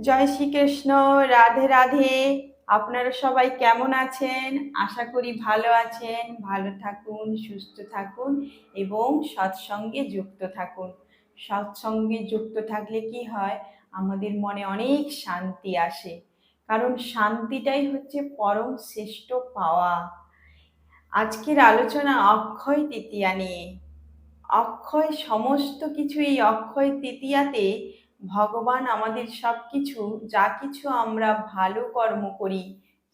জয় শ্রীকৃষ্ণ, রাধে রাধে। আপনারা সবাই কেমন আছেন? আশা করি ভালো আছেন। ভালো থাকুন, সুস্থ থাকুন এবং সৎসঙ্গে যুক্ত থাকুন। সৎসঙ্গে যুক্ত থাকলে কি হয়? আমাদের মনে অনেক শান্তি আসে। কারণ শান্তিটাই হচ্ছে পরম শ্রেষ্ঠ পাওয়া। আজকের আলোচনা অক্ষয় তৃতীয়া নিয়ে। অক্ষয়, সমস্ত কিছু এই অক্ষয় তৃতীয়াতে ভগবান আমাদের সব কিছু যা কিছু আমরা ভালো কর্ম করি,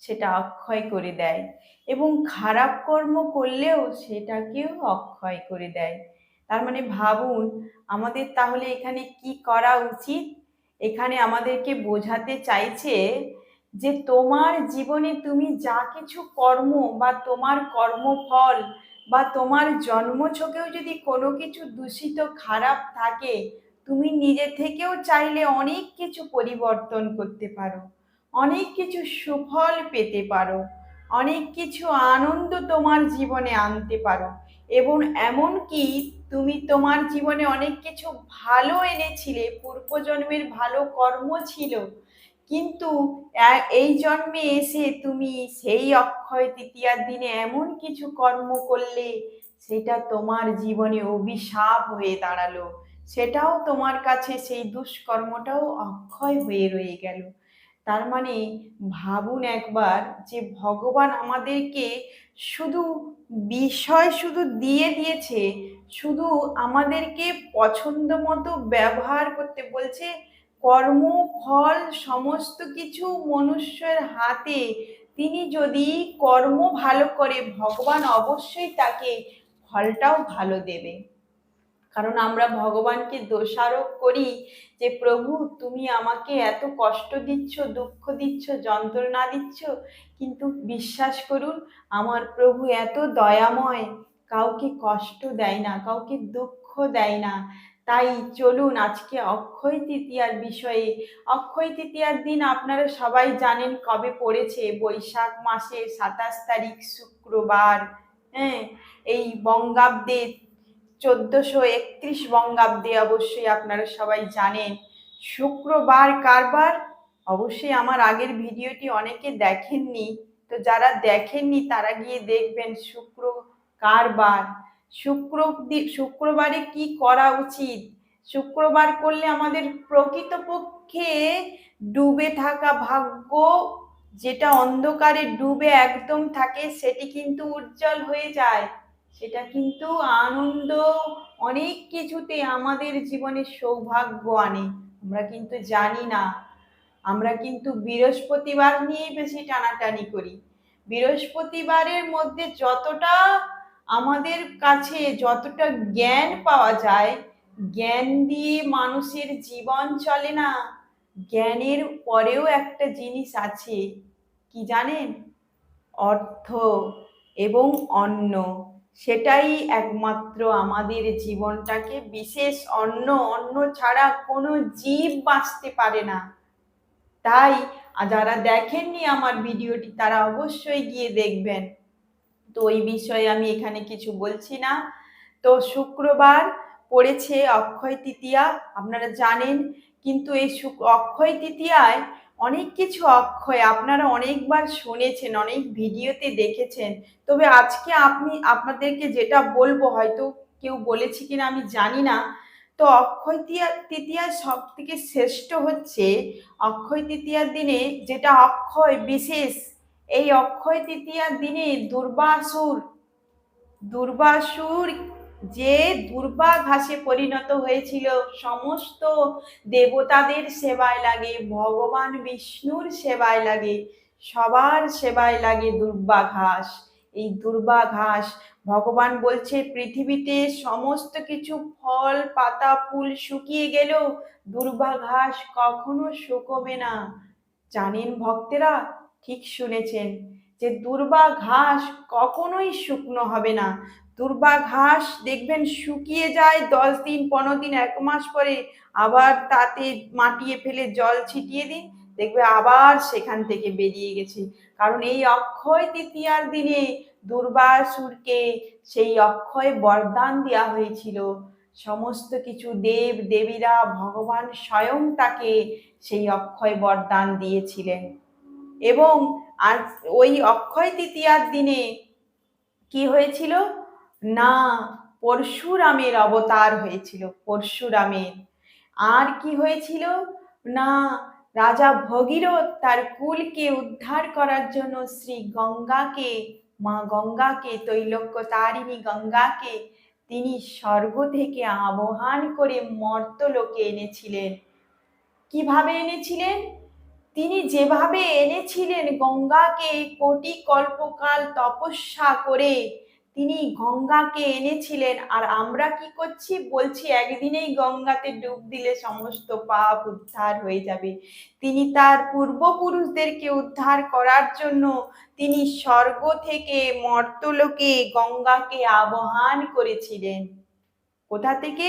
সেটা অক্ষয় করে দেয়। এবং খারাপ কর্ম করলেও সেটাকেও অক্ষয় করে দেয়। তার মানে ভাবুন, আমাদের তাহলে এখানে কি করা উচিত? এখানে আমাদেরকে বোঝাতে চাইছে যে তোমার জীবনে তুমি যা কিছু কর্ম বা তোমার কর্মফল বা তোমার জন্মছকেও যদি কোনো কিছু দূষিত, খারাপ থাকে তুমি নিজে থেকেও চাইলে অনেক কিছু পরিবর্তন করতে পারো। অনেক কিছু সুফল পেতে পারো। অনেক কিছু আনন্দ তোমার জীবনে আনতে পারো। এবং এমনকি তুমি তোমার জীবনে অনেক কিছু ভালো এনেছিলে, পূর্বজন্মের ভালো কর্ম ছিল। কিন্তু এই জন্মে এসে তুমি সেই অক্ষয় তৃতীয়ার দিনে এমন কিছু কর্ম করলে, সেটা তোমার জীবনে অভিশাপ হয়ে দাঁড়াল। সেটাও তোমার কাছে সেই দুষ্কর্মটাও অক্ষয় হয়ে রয়ে গেল। তার মানে ভাবুন একবার যে ভগবান আমাদেরকে শুধু বিষয় শুধু দিয়ে দিয়েছে, শুধু আমাদেরকে পছন্দ মতো ব্যবহার করতে বলছে, কর্ম, ফল, সমস্ত কিছু মনুষ্যের হাতে। তিনি যদি কর্ম ভালো করে, ভগবান অবশ্যই তাকে ফলটাও ভালো দেবে। কারণ আমরা ভগবানকে দোষারোপ করি যে, প্রভু, তুমি আমাকে এত কষ্ট দিচ্ছ, দুঃখ দিচ্ছ, যন্ত্রণা দিচ্ছ, কিন্তু বিশ্বাস করুন, আমার প্রভু এত দয়াময়, কাউকে কষ্ট দেয় না, কাউকে দুঃখ দেয় না। তাই চলুন আজকে অক্ষয় তৃতীয়ার বিষয়ে। অক্ষয় তৃতীয়ার দিন আপনারা সবাই জানেন কবে পড়েছে, বৈশাখ মাসের সাতাশ তারিখ শুক্রবার। হ্যাঁ এই বঙ্গাব্দের চোদ্দোশো একত্রিশ বঙ্গাব্দে অবশ্যই আপনারা সবাই জানেন। শুক্রবার কারবার। অবশ্যই আমার আগের ভিডিওটি অনেকে দেখেননি। তো যারা দেখেননি, তারা গিয়ে দেখবেন শুক্র কারবার। শুক্র শুক্রবারে কি করা উচিত? শুক্রবার করলে আমাদের প্রকৃতপক্ষে ডুবে থাকা ভাগ্য, যেটা অন্ধকারে ডুবে একদম থাকে, সেটি কিন্তু উজ্জ্বল হয়ে যায়। সেটা কিন্তু আনন্দ অনেক কিছুতে আমাদের জীবনে সৌভাগ্য আনে। আমরা কিন্তু জানি না। আমরা কিন্তু বৃহস্পতিবার নিয়েই বেশি টানাটানি করি। বৃহস্পতিবারের মধ্যে যতটা আমাদের কাছে যতটা জ্ঞান পাওয়া যায়, জ্ঞান দিয়ে মানুষের জীবন চলে না, জ্ঞানের পরেও একটা জিনিস আছে। কি জানেন? অর্থ এবং অন্ন। সেটাই একমাত্র আমাদের জীবনটাকে, বিশেষ অন্য অন্য ছাড়া কোনো জীব বাঁচতে পারে না। তাই যারা দেখেননি আমার ভিডিওটি, তারা অবশ্যই গিয়ে দেখবেন। তো ওই বিষয়ে আমি এখানে কিছু বলছি না। তো শুক্রবার পড়েছে অক্ষয় তৃতীয়া, আপনারা জানেন। কিন্তু এই অক্ষয় তৃতীয়ায় অনেক কিছু অক্ষয় আপনারা অনেকবার শুনেছেন, অনেক ভিডিওতে দেখেছেন। তবে আজকে আপনি, আপনাদেরকে যেটা বলব, হয়তো কেউ বলেছে কিনা আমি জানি না। তো অক্ষয় তৃতীয়া তৃতীয়া সব থেকে শ্রেষ্ঠ হচ্ছে অক্ষয় তৃতীয়ার দিনে, যেটা অক্ষয় বিশেষ, এই অক্ষয় তৃতীয়ার দিনে দুর্বাসুর দুর্বাসুর যে দুর্বা ঘাসে পরিণত হয়েছিল, সমস্ত দেবতাদের সেবায় লাগে, ভগবান বিষ্ণুর সেবায় লাগে, সবার সেবায় লাগে দুর্বা ঘাস এই দুর্বা ঘাস ভগবান বলছে, পৃথিবীতে সমস্ত কিছু ফল, পাতা, ফুল শুকিয়ে গেলেও দুর্বা ঘাস কখনো শুকোবে না। জানেন ভক্তেরা, ঠিক শুনেছেন। যে দুর্বা ঘাস কখনোই শুকনো হবে না। দুর্বা ঘাস দেখবেন শুকিয়ে যায় দশ দিন, পনেরো দিন, এক মাস পরে আবার তাতে মাটিয়ে ফেলে জল ছিটিয়ে দিন, দেখবে আবার সেখান থেকে বেরিয়ে গেছে। কারণ এই অক্ষয় তৃতীয়ার দিনে দুর্বাসুরকে সেই অক্ষয় বরদান দেওয়া হয়েছিল। সমস্ত কিছু দেব, দেবীরা, ভগবান স্বয়ং তাকে সেই অক্ষয় বরদান দিয়েছিলেন। এবং আর ওই অক্ষয় তৃতীয়ার দিনে কি হয়েছিল? না, পরশুরামের অবতার হয়েছিল, পরশুরামের। আর কি হয়েছিল? না, রাজা ভগীরথ তার কুলকে উদ্ধার করার জন্য শ্রী গঙ্গাকে, মা গঙ্গাকে তৈলক্য তারিণী গঙ্গাকে তিনি স্বর্গ থেকে আবহান করে মর্তলোকে এনেছিলেন। কীভাবে এনেছিলেন? তিনি যেভাবে এনেছিলেন গঙ্গাকে কোটি কল্পকাল তপস্যা করে, তিনি গঙ্গাকে এনেছিলেন। আর আমরা কি করছি? বলছি, একদিনেই গঙ্গাতে ডুব দিলে সমস্ত পাপ উদ্ধার হয়ে যাবে। তিনি তার পূর্বপুরুষদেরকে উদ্ধার করার জন্য তিনি স্বর্গ থেকে মর্তলোকে গঙ্গাকে আবহান করেছিলেন। কোথা থেকে?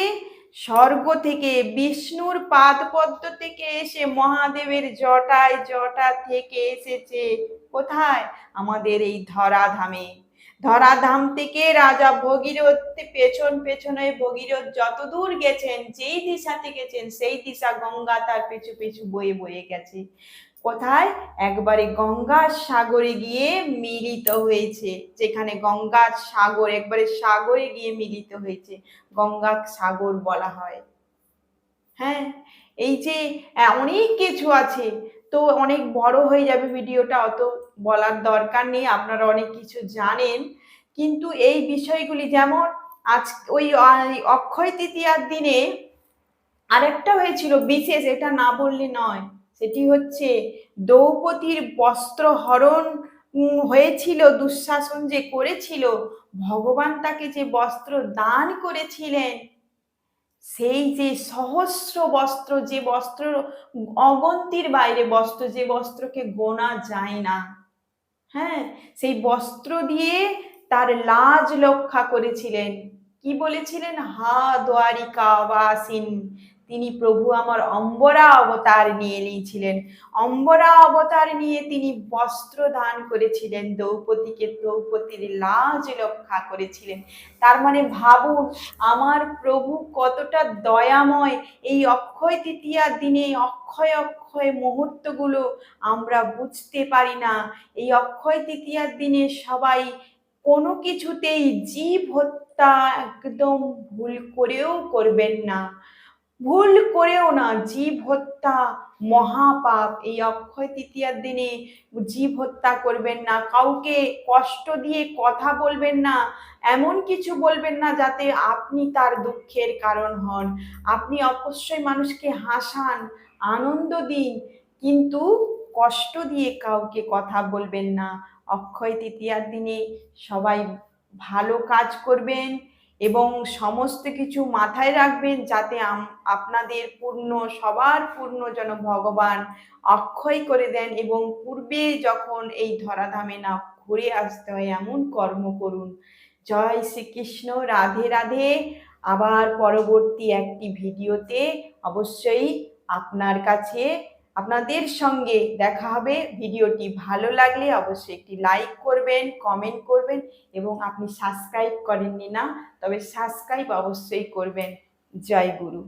স্বর্গ থেকে, বিষ্ণুর পাদপদ্ম থেকে এসে মহাদেবের জটায় জটা থেকে এসেছে। কোথায়? আমাদের এই ধরাধামে। ধরাধাম থেকে রাজা ভগীরথ পেছন পেছনে ভগীরথ যতদূর গেছেন, যেই দিশাতে গেছেন, সেই দিশা গঙ্গা তার পিছু পিছু বয়ে বয়ে গেছে। কোথায়? একবারে গঙ্গা সাগরে গিয়ে মিলিত হয়েছে। যেখানে গঙ্গার সাগর একবারে সাগরে গিয়ে মিলিত হয়েছে। গঙ্গা সাগর বলা হয়। হ্যাঁ এই যে অনেক কিছু আছে। তো অনেক বড় হয়ে যাবে ভিডিওটা, অত বলার দরকার নেই, আপনারা অনেক কিছু জানেন। কিন্তু এই বিষয়গুলি যেমন আজ, ওই অক্ষয় তৃতীয়ার দিনে আরেকটা হয়েছিল বিশেষ, এটা না বললে নয়। সেটি হচ্ছে দ্রৌপদীর বস্ত্র হরণ হয়েছিল, দুঃশাসন যে করেছিল, ভগবান তাকে যে বস্ত্র দান করেছিলেন, সেই যে সহস্র বস্ত্র, যে বস্ত্র, অগন্তির বাইরে বস্ত্র, যে বস্ত্রকে গোনা যায় না হ্যাঁ সেই বস্ত্র দিয়ে তার লাজ রক্ষা করেছিলেন। কি বলেছিলেন? হা দ্বারিকা বাসিন তিনি প্রভু আমার অম্বরা অবতার নিয়ে নিয়েছিলেন। অম্বরা অবতার নিয়ে তিনি বস্ত্র দান করেছিলেন, দ্রৌপদীকে দ্রৌপদীর লাজ রক্ষা করেছিলেন। তার মানে ভাবুন, আমার প্রভু কতটা দয়াময়। এই অক্ষয় তৃতীয়ার দিনে অক্ষয় অক্ষয় মুহূর্তগুলো আমরা বুঝতে পারি না। এই অক্ষয় তৃতীয়ার দিনে সবাই কোনো কিছুতেই জীব হত্যা একদম ভুল করেও করবেন না। ভুল করেও না জীব হত্যা মহাপাপ। এই অক্ষয় তৃতীয়ার দিনে জীব হত্যা করবেন না, কাউকে কষ্ট দিয়ে কথা বলবেন না, এমন কিছু বলবেন না যাতে আপনি তার দুঃখের কারণ হন। আপনি অবশ্যই মানুষকে হাসান, আনন্দ দিন, কিন্তু কষ্ট দিয়ে কাউকে কথা বলবেন না। অক্ষয় তৃতীয়ার দিনে সবাই ভালো কাজ করবেন এবং সমস্ত কিছু মাথায় রাখবেন যাতে আপনাদের পূর্ণ, সবার পূর্ণ যেন ভগবান অক্ষয় করে দেন এবং পূর্বে যখন এই ধরাধামে না ঘুরে আসতে হয়, এমন কর্ম করুন। জয় শ্রীকৃষ্ণ, রাধে রাধে। আবার পরবর্তী একটি ভিডিওতে অবশ্যই আপনার কাছে আপনাদের সঙ্গে দেখা হবে। ভিডিওটি ভালো লাগলে অবশ্যই একটি লাইক করবেন, কমেন্ট করবেন এবং আপনি সাবস্ক্রাইব করেননি না, তবে সাবস্ক্রাইব অবশ্যই করবেন। জয় গুরু।